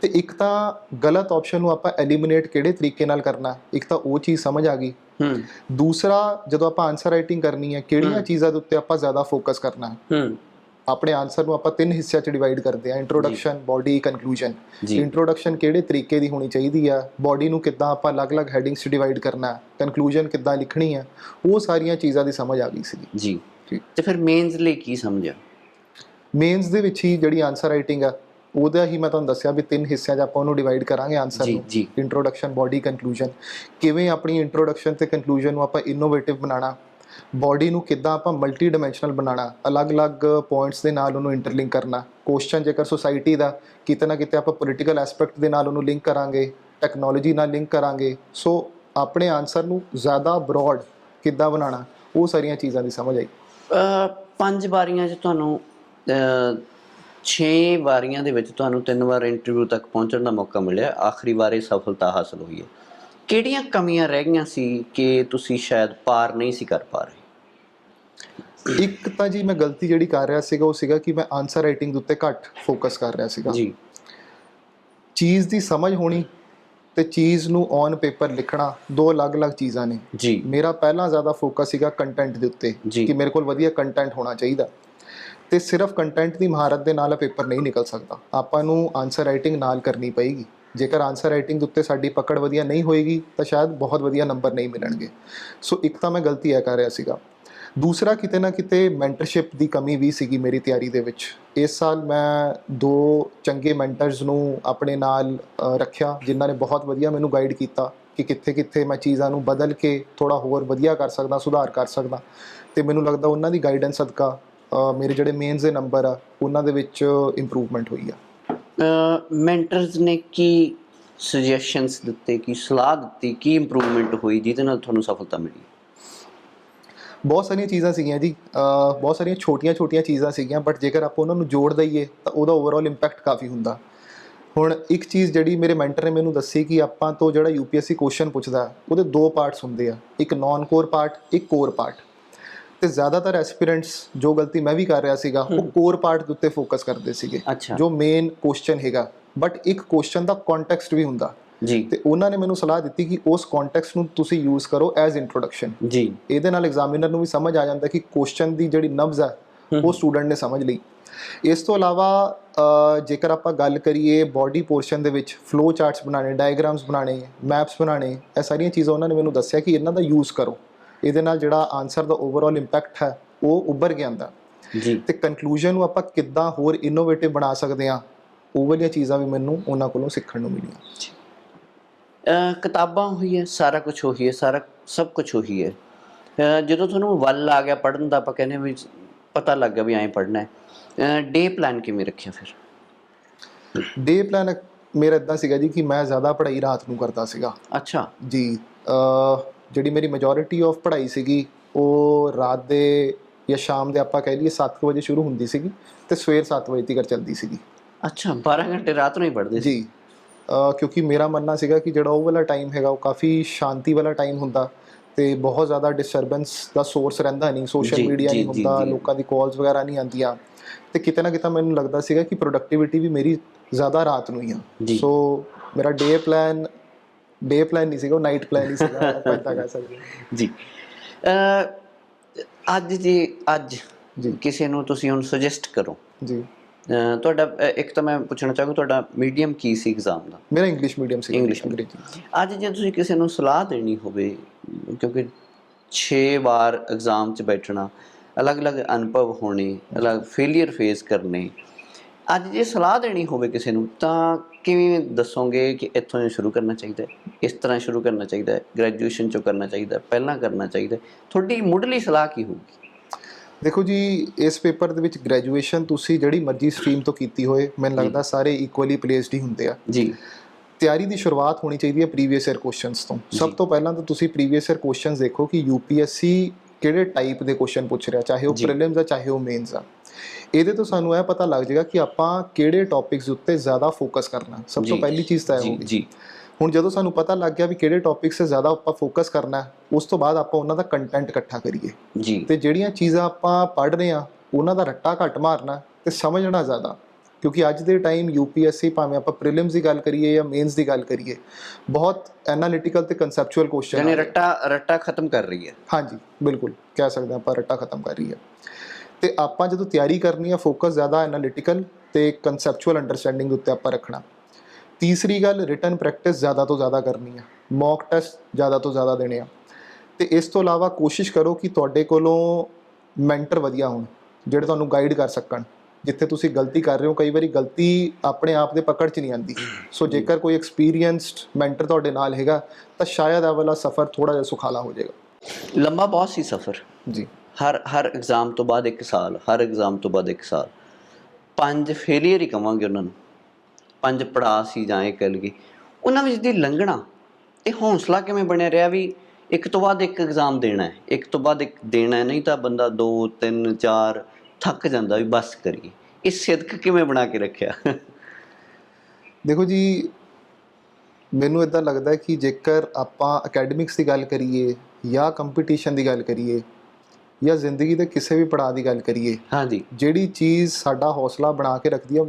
ਤੇ ਇੱਕ ਤਾਂ ਗਲਤ ਆਪਸ਼ਨ ਨੂੰ ਆਪਾਂ ਐਲੀਮੀਨੇਟ ਕਿਹੜੇ ਤਰੀਕੇ ਨਾਲ ਕਰਨਾ ਇੱਕ ਤਾਂ ਉਹ ਚੀਜ਼ ਸਮਝ ਆ ਗਈ। ਹੂੰ। ਦੂਸਰਾ ਜਦੋਂ ਆਪਾਂ ਆਨਸਰ ਰਾਈਟਿੰਗ ਕਰਨੀ ਹੈ ਕਿਹੜੀਆਂ ਚੀਜ਼ਾਂ ਦੇ ਉੱਤੇ ਆਪਾਂ ਜ਼ਿਆਦਾ ਫੋਕਸ ਕਰਨਾ। ਹੈ ਹੂੰ। ਆਪਣੇ ਆਨਸਰ ਨੂੰ ਆਪਾਂ ਤਿੰਨ ਹਿੱਸਿਆਂ 'ਚ ਡਿਵਾਈਡ ਕਰਦੇ ਹਾਂ ਇੰਟਰੋਡਕਸ਼ਨ ਬਾਡੀ ਕਨਕਲੂਜਨ ਇੰਟਰੋਡਕਸ਼ਨ ਕਿਹੜੇ ਤਰੀਕੇ ਦੀ ਹੋਣੀ ਚਾਹੀਦੀ ਆ? ਬਾਡੀ ਨੂੰ ਕਿੱਦਾਂ ਆਪਾਂ ਅਲੱਗ-ਅਲੱਗ ਹੈਡਿੰਗਸ 'ਚ ਡਿਵਾਈਡ ਕਰਨਾ ਕਨਕਲੂਜਨ ਕਿੱਦਾਂ ਲਿਖਣੀ ਹੈ ਉਹ ਸਾਰੀਆਂ ਚੀਜ਼ਾਂ ਦੀ ਸਮਝ ਆ ਗਈ ਸੀ ਜੀ। ਤੇ ਫਿਰ ਮੇਨਸ ਲਈ ਕੀ ਸਮਝਿਆ? ਮੇਨਸ ਦੇ ਵਿੱਚ ਹੀ ਜਿਹੜੀ ਆਨਸਰ ਰਾਈਟਿੰਗ ਆ ਉਹਦਾ ਹੀ ਮੈਂ ਤੁਹਾਨੂੰ ਦੱਸਿਆ ਵੀ ਤਿੰਨ ਹਿੱਸਿਆਂ 'ਚ ਆਪਾਂ ਉਹਨੂੰ ਡਿਵਾਈਡ ਕਰਾਂਗੇ ਆਨਸਰ ਨੂੰ। ਇੰਟਰੋਡਕਸ਼ਨ ਬਾਡੀ ਕਨਕਲੂਜਨ ਕਿਵੇਂ ਆਪਣੀ ਇੰਟਰੋਡਕਸ਼ਨ ਤੇ ਕਨਕਲੂਜਨ ਨੂੰ ਆਪਾਂ ਇਨੋਵੇਟਿਵ ਬਣਾਉਣਾ? ਬਾਡੀ ਨੂੰ ਕਿੱਦਾਂ ਆਪਾਂ ਮਲਟੀ ਡਾਈਮੈਂਸ਼ਨਲ ਬਣਾਉਣਾ ਅਲੱਗ-ਅਲੱਗ ਪੁਆਇੰਟਸ ਦੇ ਨਾਲ ਉਹਨੂੰ ਇੰਟਰਲਿੰਕ ਕਰਨਾ ਕੁਐਸਚਨ ਜੇਕਰ ਸੋਸਾਇਟੀ ਦਾ ਕਿਤੇ ਨਾ ਕਿਤੇ ਆਪਾਂ ਪੋਲੀਟੀਕਲ ਐਸਪੈਕਟ ਦੇ ਨਾਲ ਉਹਨੂੰ ਲਿੰਕ ਕਰਾਂਗੇ ਟੈਕਨੋਲੋਜੀ ਨਾਲ ਲਿੰਕ ਕਰਾਂਗੇ ਸੋ ਆਪਣੇ ਆਨਸਰ ਨੂੰ ਜ਼ਿਆਦਾ ਬ੍ਰੌਡ ਕਿੱਦਾਂ ਬਣਾਉਣਾ ਉਹ ਸਾਰੀਆਂ ਚੀਜ਼ਾਂ ਦੀ ਸਮਝ ਆਈ। ਪੰਜ ਵਾਰੀਆਂ 'ਚ ਤੁਹਾਨੂੰ ਅ, ਛੇ ਵਾਰੀਆਂ ਦੇ ਵਿੱਚ ਤੁਹਾਨੂੰ ਤਿੰਨ ਵਾਰ ਇੰਟਰਵਿਊ ਤੱਕ ਪਹੁੰਚਣ ਦਾ ਮੌਕਾ ਮਿਲਿਆ ਆਖਰੀ ਵਾਰੇ ਸਫਲਤਾ ਹਾਸਲ ਹੋਈ ਹੈ। ਕਿਹੜੀਆਂ ਕਮੀਆਂ ਰਹਿ ਗਈਆਂ ਸੀ ਕਿ ਤੁਸੀਂ ਸ਼ਾਇਦ ਪਾਰ ਨਹੀਂ ਸੀ ਕਰ ਪਾ ਰਹੇ? ਇੱਕ ਤਾਂ ਜੀ ਮੈਂ ਗਲਤੀ ਜਿਹੜੀ ਕਰ ਰਿਹਾ ਸੀਗਾ ਉਹ ਸੀਗਾ ਕਿ ਮੈਂ ਆਨਸਰ ਰਾਈਟਿੰਗ ਦੇ ਉੱਤੇ ਘੱਟ ਫੋਕਸ ਕਰ ਰਿਹਾ ਸੀਗਾ। ਜੀ। ਚੀਜ਼ ਦੀ ਸਮਝ ਹੋਣੀ ਤੇ ਚੀਜ਼ ਨੂੰ ਔਨ ਪੇਪਰ ਲਿਖਣਾ ਦੋ ਅਲੱਗ-ਅਲੱਗ ਚੀਜ਼ਾਂ ਨੇ। ਜੀ। ਮੇਰਾ ਪਹਿਲਾਂ ਜ਼ਿਆਦਾ ਫੋਕਸ ਸੀਗਾ ਕੰਟੈਂਟ ਦੇ ਉੱਤੇ। ਕਿ ਮੇਰੇ ਕੋਲ ਵਧੀਆ ਕੰਟੈਂਟ ਹੋਣਾ ਚਾਹੀਦਾ। ਤੇ ਸਿਰਫ ਕੰਟੈਂਟ ਦੀ ਮਹਾਰਤ ਦੇ ਨਾਲ ਪੇਪਰ ਨਹੀਂ ਨਿਕਲ ਸਕਦਾ। ਆਪਾਂ ਨੂੰ ਆਨਸਰ ਰਾਈਟਿੰਗ ਨਾਲ ਕਰਨੀ ਪਏਗੀ। ਜੇਕਰ ਆਨਸਰ ਰਾਈਟਿੰਗ ਦੇ ਉੱਤੇ ਸਾਡੀ ਪਕੜ ਵਧੀਆ ਨਹੀਂ ਹੋਏਗੀ, ਤਾਂ ਸ਼ਾਇਦ ਬਹੁਤ ਵਧੀਆ ਨੰਬਰ ਨਹੀਂ ਮਿਲਣਗੇ। ਸੋ ਇੱਕ ਤਾਂ ਮੈਂ ਗਲਤੀ ਇਹ ਕਰ ਰਿਹਾ ਸੀਗਾ। ਦੂਸਰਾ ਕਿਤੇ ਨਾ ਕਿਤੇ ਮੈਂਟਰਸ਼ਿਪ ਦੀ ਕਮੀ ਵੀ ਸੀਗੀ ਮੇਰੀ ਤਿਆਰੀ ਦੇ ਵਿੱਚ। ਇਸ ਸਾਲ ਮੈਂ ਦੋ ਚੰਗੇ ਮੈਂਟਰਸ ਨੂੰ ਆਪਣੇ ਨਾਲ ਰੱਖਿਆ, ਜਿਨ੍ਹਾਂ ਨੇ ਬਹੁਤ ਵਧੀਆ ਮੈਨੂੰ ਗਾਈਡ ਕੀਤਾ ਕਿ ਕਿੱਥੇ ਕਿੱਥੇ ਮੈਂ ਚੀਜ਼ਾਂ ਨੂੰ ਬਦਲ ਕੇ ਥੋੜਾ ਹੋਰ ਵਧੀਆ ਕਰ ਸਕਦਾ, ਸੁਧਾਰ ਕਰ ਸਕਦਾ। ਤੇ ਮੈਨੂੰ ਲੱਗਦਾ ਉਹਨਾਂ ਦੀ ਗਾਈਡੈਂਸ ਸਦਕਾ ਮੇਰੇ ਜਿਹੜੇ ਮੇਨਸ ਦੇ ਨੰਬਰ ਆ, ਉਹਨਾਂ ਦੇ ਵਿੱਚ ਇੰਪਰੂਵਮੈਂਟ ਹੋਈ ਆ। ਮੈਂਟਰਸ ਨੇ ਕੀ ਸੁਜੈਸ਼ਨਸ ਦਿੱਤੇ, ਕੀ ਸਲਾਹ ਦਿੱਤੀ, ਕੀ ਇੰਪਰੂਵਮੈਂਟ ਹੋਈ ਜਿਹਦੇ ਨਾਲ ਤੁਹਾਨੂੰ ਸਫਲਤਾ ਮਿਲੀ? ਬਹੁਤ ਸਾਰੀਆਂ ਚੀਜ਼ਾਂ ਸੀਗੀਆਂ ਜੀ। ਬਹੁਤ ਸਾਰੀਆਂ ਛੋਟੀਆਂ-ਛੋਟੀਆਂ ਚੀਜ਼ਾਂ ਸੀਗੀਆਂ ਬਟ ਜੇਕਰ ਆਪਾਂ ਉਹਨਾਂ ਨੂੰ ਜੋੜ ਦਈਏ, ਤਾਂ ਉਹਦਾ ਓਵਰਆਲ ਇੰਪੈਕਟ ਕਾਫੀ ਹੁੰਦਾ। ਹੁਣ ਇੱਕ ਚੀਜ਼ ਜਿਹੜੀ ਮੇਰੇ ਮੈਂਟਰ ਨੇ ਮੈਨੂੰ ਦੱਸੀ ਕਿ ਆਪਾਂ ਤੋਂ ਜਿਹੜਾ ਯੂਪੀਐਸਸੀ ਕੁਐਸਚਨ ਪੁੱਛਦਾ, ਉਹਦੇ ਦੋ ਪਾਰਟਸ ਹੁੰਦੇ ਆ। ਇੱਕ ਨਾਨ ਕੋਰ ਪਾਰਟ ਇੱਕ ਕੋਰ ਪਾਰਟ ਤੇ ਜ਼ਿਆਦਾਤਰ ਐਸਪੀਰੈਂਟਸ ਜੋ ਗਲਤੀ ਮੈਂ ਵੀ ਕਰ ਰਿਹਾ ਸੀਗਾ ਉਹ ਕੋਰ ਪਾਰਟ ਦੇ ਉੱਤੇ ਫੋਕਸ ਕਰਦੇ ਸੀਗੇ ਜੋ ਮੇਨ ਕੁਐਸਚਨ ਹੈਗਾ। ਬਟ ਇੱਕ ਕੁਐਸਚਨ ਦਾ ਕੰਟੈਕਸਟ ਵੀ ਹੁੰਦਾ। ਜੀ। ਤੇ ਉਹਨਾਂ ਨੇ ਮੈਨੂੰ ਸਲਾਹ ਦਿੱਤੀ ਕਿ ਉਸ ਕੰਟੈਕਸਟ ਨੂੰ ਤੁਸੀਂ ਯੂਜ਼ ਕਰੋ ਐਜ਼ ਇੰਟਰੋਡਕਸ਼ਨ ਜੀ। ਇਹਦੇ ਨਾਲ ਐਗਜ਼ਾਮੀਨਰ ਨੂੰ ਵੀ ਸਮਝ ਆ ਜਾਂਦਾ ਕਿ ਕੁਐਸਚਨ ਦੀ ਜਿਹੜੀ ਨਬਜ਼ ਹੈ ਉਹ ਸਟੂਡੈਂਟ ਨੇ ਸਮਝ ਲਈ। ਇਸ ਤੋਂ ਇਲਾਵਾ ਜੇਕਰ ਆਪਾਂ ਗੱਲ ਕਰੀਏ ਬਾਡੀ ਪੋਰਸ਼ਨ ਦੇ ਵਿੱਚ ਫਲੋ ਚਾਰਟਸ ਬਣਾਉਣੇ ਡਾਇਗਰਾਮਸ ਬਣਾਉਣੇ ਮੈਪਸ ਬਣਾਉਣੇ ਇਹ ਸਾਰੀਆਂ ਚੀਜ਼ਾਂ ਉਹਨਾਂ ਨੇ ਮੈਨੂੰ ਦੱਸਿਆ ਕਿ ਇਹਨਾਂ ਦਾ ਯੂਜ਼ ਕਰੋ। ਇਹਦੇ ਨਾਲ ਜਿਹੜਾ ਆਨਸਰ ਦਾ ਓਵਰਆਲ ਇੰਪੈਕਟ ਹੈ ਉਹ ਉੱਭਰ ਕੇ ਆਉਂਦਾ ਜੀ। ਤੇ ਕਨਕਲੂਜਨ ਨੂੰ ਆਪਾਂ ਕਿੱਦਾਂ ਹੋਰ ਇਨੋਵੇਟਿਵ ਬਣਾ ਸਕਦੇ ਹਾਂ ਉਹ ਵਾਲੀਆਂ ਚੀਜ਼ਾਂ ਵੀ ਮੈਨੂੰ ਉਹਨਾਂ ਕੋਲੋਂ ਸਿੱਖਣ ਨੂੰ ਮਿਲੀਆਂ। ਕਿਤਾਬਾਂ ਹੋਈ ਹੈ ਸਾਰਾ ਕੁਝ ਉਹੀ ਹੈ ਸਾਰਾ ਸਭ ਕੁਝ ਉਹੀ ਹੈ। ਜਦੋਂ ਤੁਹਾਨੂੰ ਵੱਲ ਆ ਗਿਆ ਪੜਨ ਦਾ ਆਪਾਂ ਕਹਿੰਦੇ ਵੀ ਪਤਾ ਲੱਗ ਗਿਆ ਵੀ ਐਂ ਪੜਨਾ ਹੈ। ਡੇ ਪਲਾਨ ਕਿਵੇਂ ਰੱਖਿਆ ਫਿਰ? ਡੇ ਪਲਾਨ ਮੇਰਾ ਇਦਾਂ ਸੀਗਾ ਜੀ ਕਿ ਮੈਂ ਜ਼ਿਆਦਾ ਪੜ੍ਹਾਈ ਰਾਤ ਨੂੰ ਕਰਦਾ ਸੀਗਾ। ਅੱਛਾ। ਜੀ। ਅ, ਜਿਹੜੀ ਮੇਰੀ ਮੈਜੋਰਿਟੀ ਆਫ ਪੜ੍ਹਾਈ ਸੀਗੀ ਉਹ ਰਾਤ ਦੇ ਜਾਂ ਸ਼ਾਮ ਦੇ ਆਪਾਂ ਕਹਿ ਲਈਏ 7 ਵਜੇ ਸ਼ੁਰੂ ਹੁੰਦੀ ਸੀਗੀ ਤੇ ਸਵੇਰ 7 ਵਜੇ ਤੱਕ ਚੱਲਦੀ ਸੀਗੀ ਅੱਛਾ 12 ਘੰਟੇ ਰਾਤ ਨੂੰ ਹੀ ਪੜਦੇ ਸੀ ਜੀ ਕਿਉਂਕਿ ਮੇਰਾ ਮੰਨਣਾ ਸੀਗਾ ਕਿ ਜਿਹੜਾ ਉਹ ਵਾਲਾ ਟਾਈਮ ਹੈਗਾ ਉਹ ਕਾਫੀ ਸ਼ਾਂਤੀ ਵਾਲਾ ਟਾਈਮ ਹੁੰਦਾ ਤੇ ਬਹੁਤ ਜ਼ਿਆਦਾ ਡਿਸਟਰਬੈਂਸ ਦਾ ਸੋਰਸ ਰਹਿੰਦਾ ਨਹੀਂ ਸੋਸ਼ਲ ਮੀਡੀਆ ਨਹੀਂ ਹੁੰਦਾ। ਲੋਕਾਂ ਦੀ ਕਾਲਸ ਵਗੈਰਾ ਨਹੀਂ ਆਉਂਦੀਆਂ ਤੇ ਕਿਤੇ ਨਾ ਕਿਤੇ ਮੈਨੂੰ ਲੱਗਦਾ ਸੀਗਾ ਕਿ ਪ੍ਰੋਡਕਟਿਵਿਟੀ ਵੀ ਮੇਰੀ ਜ਼ਿਆਦਾ ਰਾਤ ਨੂੰ ਹੀ ਆ। ਸੋ ਮੇਰਾ ਡੇ ਪਲਾਨ ਡੇ ਪਲਾਨ ਨਹੀਂ ਸੀਗਾ ਉਹ ਨਾਈਟ ਪਲਾਨ ਹੀ ਸੀਗਾ ਆਪਾਂ ਕਹਿ ਸਕਦੇ ਹਾਂ। ਜੀ ਅ, ਅੱਜ ਜੀ ਅੱਜ ਜੀ ਕਿਸੇ ਨੂੰ ਤੁਸੀਂ ਹੁਣ ਸੁਜੈਸਟ ਕਰੋ ਜੀ ਤੁਹਾਡਾ ਇੱਕ ਤਾਂ ਮੈਂ ਪੁੱਛਣਾ ਚਾਹੂੰਗਾ ਤੁਹਾਡਾ ਮੀਡੀਅਮ ਕੀ ਸੀ ਐਗਜ਼ਾਮ ਦਾ ਮੇਰਾ ਇੰਗਲਿਸ਼ ਮੀਡੀਅਮ ਸੀ English ਅੰਗਰੇਜ਼ੀ ਅੱਜ ਜੇ ਤੁਸੀਂ ਕਿਸੇ ਨੂੰ ਸਲਾਹ ਦੇਣੀ ਹੋਵੇ ਕਿਉਂਕਿ 6 ਵਾਰ ਐਗਜ਼ਾਮ 'ਚ ਬੈਠਣਾ ਅਲੱਗ-ਅਲੱਗ ਅਨੁਭਵ ਹੋਣੇ ਅਲੱਗ ਫੇਲਿਅਰ ਫੇਸ ਕਰਨੇ ਅੱਜ ਜੇ ਸਲਾਹ ਦੇਣੀ ਹੋਵੇ ਕਿਸੇ ਨੂੰ ਤਾਂ ਕਿਵੇਂ ਦੱਸੋਗੇ ਕਿ ਇੱਥੋਂ ਹੀ ਸ਼ੁਰੂ ਕਰਨਾ ਚਾਹੀਦਾ ਹੈ? ਇਸ ਤਰ੍ਹਾਂ ਸ਼ੁਰੂ ਕਰਨਾ ਚਾਹੀਦਾ ਹੈ? ਗ੍ਰੈਜੂਏਸ਼ਨ ਚੋਂ ਕਰਨਾ ਚਾਹੀਦਾ ਹੈ? ਪਹਿਲਾਂ ਕਰਨਾ ਚਾਹੀਦਾ ਹੈ? ਤੁਹਾਡੀ ਮੁੱਢਲੀ ਸਲਾਹ ਕੀ ਹੋਊਗੀ? ਦੇਖੋ ਜੀ ਇਸ ਪੇਪਰ ਦੇ ਵਿੱਚ ਗ੍ਰੈਜੂਏਸ਼ਨ ਤੁਸੀਂ ਜਿਹੜੀ ਮਰਜ਼ੀ ਸਟਰੀਮ ਤੋਂ ਕੀਤੀ ਹੋਏ ਮੈਨੂੰ ਲੱਗਦਾ ਸਾਰੇ ਇਕੁਅਲੀ ਪਲੇਸਡ ਹੀ ਹੁੰਦੇ ਆ। ਜੀ। ਤਿਆਰੀ ਦੀ ਸ਼ੁਰੂਆਤ ਹੋਣੀ ਚਾਹੀਦੀ ਹੈ ਪ੍ਰੀਵੀਅਸ ਈਅਰ ਕੁਐਸਚਨਸ ਤੋਂ। ਸਭ ਤੋਂ ਪਹਿਲਾਂ ਤਾਂ ਤੁਸੀਂ ਪ੍ਰੀਵੀਅਸ ਈਅਰ ਕੁਐਸਚਨਸ ਦੇਖੋ ਕਿ ਯੂਪੀਐਸਸੀ ਕਿਹੜੇ ਟਾਈਪ ਦੇ ਕੁਐਸਚਨ ਪੁੱਛ ਰਿਹਾ ਚਾਹੇ ਉਹ। ਪ੍ਰੀਲਿਮਸ ਆ ਚਾਹੇ ਉਹ ਮੇਨਸ ਆ। ਇਹਦੇ ਤੋਂ ਸਾਨੂੰ ਇਹ ਪਤਾ ਲੱਗ ਜਾਏਗਾ ਕਿ ਆਪਾਂ ਕਿਹੜੇ ਟੌਪਿਕਸ ਉੱਤੇ ਜ਼ਿਆਦਾ ਫੋਕਸ ਕਰਨਾ। ਸਭ ਤੋਂ ਪਹਿਲੀ ਚੀਜ਼ ਤਾਂ ਇਹ ਹੋਗੀ ਜੀ। ਹੁਣ ਜਦੋਂ ਸਾਨੂੰ ਪਤਾ ਲੱਗ ਗਿਆ ਵੀ ਕਿਹੜੇ ਟੌਪਿਕਸ 'ਤੇ ਜ਼ਿਆਦਾ ਆਪਾਂ ਫੋਕਸ ਕਰਨਾ ਉਸ ਤੋਂ ਬਾਅਦ ਆਪਾਂ ਉਹਨਾਂ ਦਾ ਕੰਟੈਂਟ ਇਕੱਠਾ ਕਰੀਏ। ਜੀ। ਤੇ ਜਿਹੜੀਆਂ ਚੀਜ਼ਾਂ ਆਪਾਂ ਪੜ੍ਹ ਰਹੇ ਆ ਉਹਨਾਂ ਦਾ ਰੱਟਾ ਘੱਟ ਮਾਰਨਾ ਤੇ ਸਮਝਣਾ ਜ਼ਿਆਦਾ। ਕਿਉਂਕਿ ਅੱਜ ਦੇ ਟਾਈਮ ਯੂਪੀਐਸਸੀ ਭਾਵੇਂ ਆਪਾਂ ਪ੍ਰੀਲਿਮਸ ਦੀ ਗੱਲ ਕਰੀਏ ਜਾਂ ਮੇਨਸ ਦੀ ਗੱਲ ਕਰੀਏ ਬਹੁਤ ਐਨਾਲਿਟੀਕਲ ਤੇ ਕਨਸੈਪਚੁਅਲ ਕੁਐਸਚਨ ਯਾਨੀ ਰੱਟਾ ਰੱਟਾ ਖਤਮ ਕਰ ਰਹੀ ਹੈ। ਹਾਂਜੀ ਬਿਲਕੁਲ ਕਹਿ ਸਕਦੇ ਆਪਾਂ ਰੱਟਾ ਖਤਮ ਕਰ ਰਹੀ ਹੈ। ਤੇ ਆਪਾਂ ਜਦੋਂ ਤਿਆਰੀ ਕਰਨੀ ਹੈ ਫੋਕਸ ਜ਼ਿਆਦਾ ਐਨਾਲਿਟੀਕਲ ਤੇ ਕਨਸੈਪਚੁਅਲ ਅੰਡਰਸਟੈਂਡਿੰਗ ਦੇ ਉੱਤੇ ਆਪਾਂ ਰੱਖਣਾ। ਤੀਸਰੀ ਗੱਲ ਰਿਟਨ ਪ੍ਰੈਕਟਿਸ ਜ਼ਿਆਦਾ ਤੋਂ ਜ਼ਿਆਦਾ ਕਰਨੀ ਹੈ ਮੌਕ ਟੈਸਟ ਜ਼ਿਆਦਾ ਤੋਂ ਜ਼ਿਆਦਾ ਦੇਣੇ ਆ। ਤੇ ਇਸ ਤੋਂ ਇਲਾਵਾ ਕੋਸ਼ਿਸ਼ ਕਰੋ ਕਿ ਤੁਹਾਡੇ ਕੋਲੋਂ ਮੈਂਟਰ ਵਧੀਆ ਹੋਣ ਜਿਹੜੇ ਤੁਹਾਨੂੰ ਗਾਈਡ ਕਰ ਸਕਣ। ਜਿੱਥੇ ਤੁਸੀਂ ਗਲਤੀ ਕਰ ਰਹੇ ਹੋ ਕਈ ਵਾਰੀ ਗਲਤੀ ਆਪਣੇ ਆਪ ਦੇ ਪਕੜ 'ਚ ਨਹੀਂ ਆਉਂਦੀ। ਸੋ ਜੇਕਰ ਕੋਈ ਐਕਸਪੀਰੀਅੰਸਡ ਮੈਂਟਰ ਤੁਹਾਡੇ ਨਾਲ ਹੈਗਾ ਤਾਂ ਸ਼ਾਇਦ ਇਹ ਵਾਲਾ ਸਫ਼ਰ ਥੋੜਾ ਜਿਹਾ ਸੁਖਾਲਾ ਹੋ ਜਾਏਗਾ। ਲੰਮਾ ਬਹੁਤ ਸੀ ਸਫ਼ਰ। ਜੀ। ਹਰ ਹਰ ਐਗਜ਼ਾਮ ਤੋਂ ਬਾਅਦ ਇੱਕ ਸਾਲ ਹਰ ਐਗਜ਼ਾਮ ਤੋਂ ਬਾਅਦ ਇੱਕ ਸਾਲ। ਪੰਜ ਫੇਲੀਅਰ ਹੀ ਕਵਾਂਗੇ ਉਹਨਾਂ ਨੂੰ। ਪੰਜ ਪੜਾਅ ਸੀ ਜਾਂ ਇਹ ਕਹਿ ਉਹਨਾਂ ਵਿੱਚ ਦੀ ਲੰਘਣਾ ਇਹ ਹੌਸਲਾ ਕਿਵੇਂ ਬਣਿਆ ਰਿਹਾ ਵੀ ਇੱਕ ਤੋਂ ਬਾਅਦ ਇੱਕ ਐਗਜ਼ਾਮ ਦੇਣਾ ਹੈ ਇੱਕ ਤੋਂ ਬਾਅਦ ਇੱਕ ਦੇਣਾ ਹੈ। ਨਹੀਂ ਤਾਂ ਬੰਦਾ 2 3 4 ਥੱਕ ਜਾਂਦਾ ਵੀ ਬਸ ਕਰੀਏ। ਇਹ ਸਿਦਕ ਕਿਵੇਂ ਬਣਾ ਕੇ ਰੱਖਿਆ? ਦੇਖੋ ਜੀ ਮੈਨੂੰ ਇਦਾਂ ਲੱਗਦਾ ਹੈ ਕਿ ਜੇਕਰ ਆਪਾਂ ਅਕੈਡਮਿਕਸ ਦੀ ਗੱਲ ਕਰੀਏ ਜਾਂ ਕੰਪੀਟੀਸ਼ਨ ਦੀ ਗੱਲ ਕਰੀਏ ਜਾਂ ਜ਼ਿੰਦਗੀ ਦੇ ਕਿਸੇ ਵੀ ਪੜਾਅ ਦੀ ਗੱਲ ਕਰੀਏ ਹਾਂਜੀ। ਜਿਹੜੀ ਚੀਜ਼ ਸਾਡਾ ਹੌਸਲਾ ਬਣਾ ਕੇ ਰੱਖਦੀ ਹੈ